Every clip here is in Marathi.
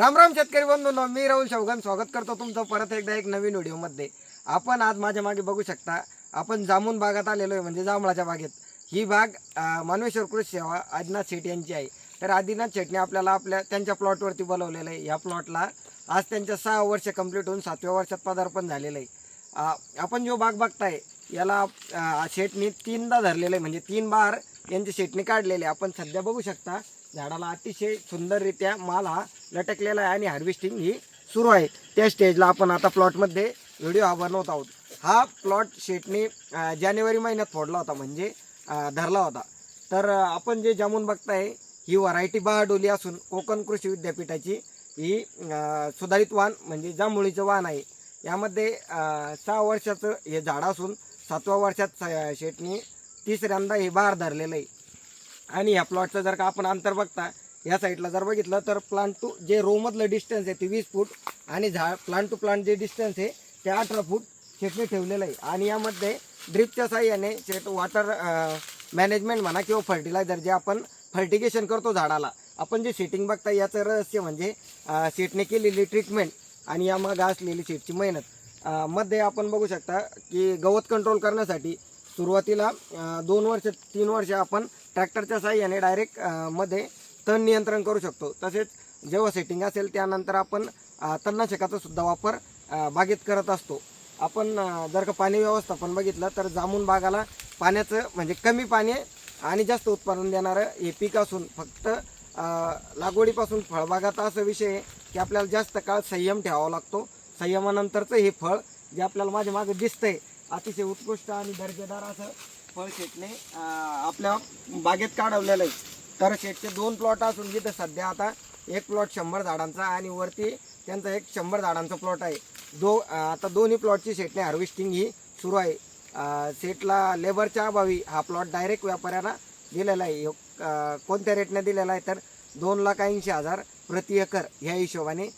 राम राम शेतकरी बंधूंनो मी राहुल शौगन स्वागत करतो तुमचं परत एकदा एक नवीन व्हिडिओमध्ये. आपण आज माझ्या मागे बघू शकता आपण जामून बागात आलेलो आहे म्हणजे जांभळाच्या बागेत. ही बाग मानवेश्वर कृषी सेवा आदिनाथ शेट यांची आहे. तर आदिनाथ शेटने आपल्याला आपल्या त्यांच्या प्लॉटवरती बोलवलेलं आहे. या प्लॉटला आज त्यांच्या सहा वर्ष कंप्लीट होऊन सातव्या वर्षात पदार्पण झालेलं आहे. आपण जो बाग बघताय याला शेटने तीनदा धरलेलं आहे म्हणजे तीन बार यांच्या शेटने काढलेले आपण सध्या बघू शकता झाडाला अतिशय सुंदररित्या माल हा लटकलेला आहे आणि हार्वेस्टिंग ही सुरू आहे. त्या स्टेजला आपण आता प्लॉटमध्ये व्हिडिओ हा बनवत आहोत. हा प्लॉट शेटने जानेवारी महिन्यात फोडला होता म्हणजे धरला होता. तर आपण जे जामून बघताय ही व्हरायटी बहाडोली असून कोकण कृषी विद्यापीठाची ही सुधारित वाण म्हणजे जांभुळीचं वाण आहे. यामध्ये सहा वर्षाचं हे झाड असून सातव्या वर्षात स- तिसऱ्यांदा हे बार धरलेलं आहे. आणि या प्लॉटचं जर का आपण अंतर बघता या साईडला जर बघितलं तर प्लांट टू जे रोमधलं डिस्टन्स आहे ते वीस फूट आणि झाड प्लांट टू प्लांट जे डिस्टन्स आहे ते अठरा फूट शेटने ठेवलेलं आहे. आणि यामध्ये ड्रिपच्या साह्याने शेट वॉटर मॅनेजमेंट म्हणा किंवा फर्टिलायझर जे आपण फर्टिगेशन करतो झाडाला आपण जे सेटिंग बघता याचं रहस्य म्हणजे अं, शेटने केलेली ट्रीटमेंट आणि यामागं असलेली शेटची मेहनत. मध्ये आपण बघू शकता की गवत कंट्रोल करण्यासाठी सुरुवातीला दोन वर्ष तीन वर्ष आपण ट्रॅक्टरच्या साह्याने डायरेक्टमध्ये तण नियंत्रण करू शकतो. तसेच जेव्हा सेटिंग असेल त्यानंतर आपण तणनाशकाचा सुद्धा वापर बागेत करत असतो. आपण जर का पाणी व्यवस्थापन बघितलं तर जामून बागाला पाण्याचं म्हणजे कमी पाणी आणि जास्त उत्पादन देणारं हे पीक असून फक्त लागवडीपासून फळबागाचा असा विषय आहे की आपल्याला जास्त काळ संयम ठेवावा लागतो. संयमानंतरचं हे फळ जे आपल्याला माझ्या मागे दिसतंय अतिशय उत्कृष्ट आणि दर्जेदार असं फळ शेटने आपल्या बागेत काढवलेलं आहे. तर शेटचे दोन प्लॉट असून जिथे सध्या आता एक प्लॉट शंभर झाडांचा आणि वरती त्यांचा एक शंभर झाडांचा प्लॉट आहे. दो आता दोन्ही प्लॉटची शेटने हार्वेस्टिंग ही सुरू आहे. सेटला लेबरच्या अभावी हा प्लॉट डायरेक्ट व्यापाऱ्याला दिलेला आहे. कोणत्या रेटने दिलेला आहे तर दोन लाख ऐंशी हजार प्रति एकर ह्या हिशोबाने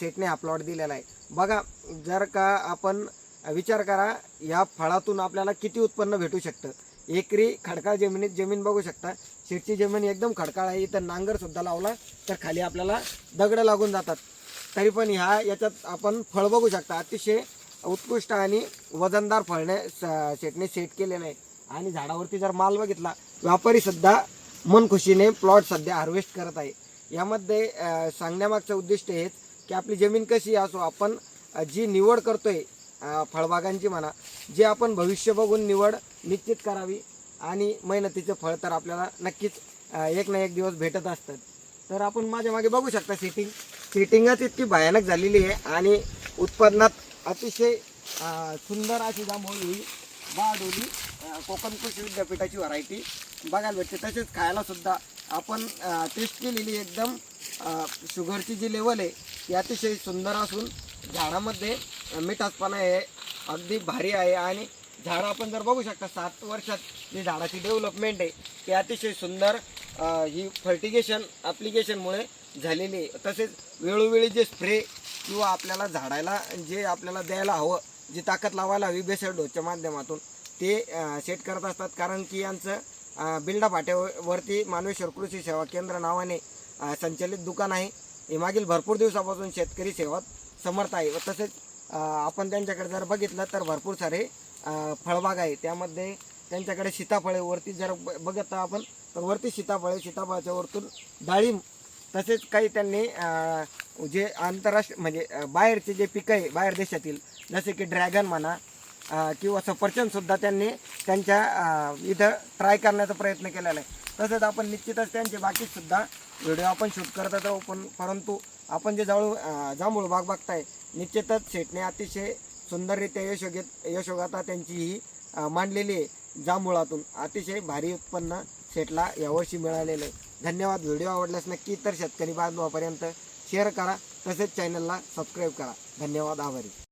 सेटने हा प्लॉट दिलेला आहे. बघा जर का आपण विचार करा या फळातून आपल्याला किती उत्पन्न भेटू शकतं? एकरी खडकाळ जमिनीत जमीन बघू शकता. शेतची जमीन एकदम खडकाळ आहे. इथं नांगर सुद्धा लावला तर खाली आपल्याला दगड लागून जातात. तरी पण ह्या याच्यात आपण फळ बघू शकता. अतिशय उत्कृष्ट आणि वजनदार फळने स- शेटने सेट केलेलं आहे. आणि झाडावरती जर माल बघितला व्यापारी सुद्धा मन खुशीने प्लॉट सध्या हार्वेस्ट करत आहे. यामध्ये सांगण्यामागचं उद्दिष्ट हेच की आपली जमीन कशी असो आपण जी निवड करतोय फळबागांची म्हणा जे आपण भविष्य बघून निवड निश्चित करावी आणि मेहनतीचं फळ तर आपल्याला नक्कीच एक ना एक दिवस भेटत असतात. तर आपण माझ्या मागे बघू शकता सेटिंग सेटिंगच इतकी भयानक झालेली आहे आणि उत्पादनात अतिशय सुंदर अशी जांभूळ ही बाडोली कोकण कृषी विद्यापीठाची व्हरायटी बघायला भेटते. तसेच खायला सुद्धा आपण टेस्ट केलेली एकदम शुगरची जी लेवल आहे ती अतिशय सुंदर असून झाडामध्ये मिठासपणा आहे अगदी भारी आहे आणि झाडं आपण जर बघू शकता सात वर्षात जी झाडाची डेव्हलपमेंट आहे ती अतिशय सुंदर ही फर्टिगेशन ॲप्लिकेशनमुळे झालेली आहे. तसेच वेळोवेळी जे स्प्रे किंवा आपल्याला झाडायला जे आपल्याला द्यायला हवं जी ताकद लावायला हवी बेसर डोसच्या माध्यमातून ते सेट करत असतात. कारण की यांचं बिल्डा फाट्यावरती मानवेश्वर कृषी सेवा केंद्र नावाने संचलित दुकान आहे. हे मागील भरपूर दिवसापासून शेतकरी सेवा समर्थ आहे. व तसेच आपण त्यांच्याकडे जर बघितलं तर भरपूर सारे फळबाग आहे. त्यामध्ये त्यांच्याकडे सीताफळे वरती जर ब- बघत आपण तर वरती सीताफळे सीताफळाच्या वरतून डाळिंब तसेच काही त्यांनी जे आंतरराष्ट्रीय म्हणजे बाहेरचे जे पिकं आहे बाहेर देशातील जसे की ड्रॅगन म्हणा किंवा सफरचंदसुद्धा त्यांनी त्यांच्या इथं ट्राय करण्याचा प्रयत्न केलेला आहे. तसंच आपण निश्चितच त्यांचे बाकी सुद्धा व्हिडिओ आपण शूट करत होतो पण परंतु आपण जे जवळ जांभूळ बाग बघताय निश्चितच शेटने अतिशय सुंदररित्या यशोगेत यशोगाथा त्यांची ही मांडलेली आहे जांभुळातून. अतिशय भारी उत्पन्न शेटला यावर्षी मिळालेलं आहे. धन्यवाद. व्हिडिओ आवडल्यास नक्की तर शेतकरी बांधवापर्यंत शेअर करा तसेच चॅनलला सबस्क्राईब करा. धन्यवाद. आभारी.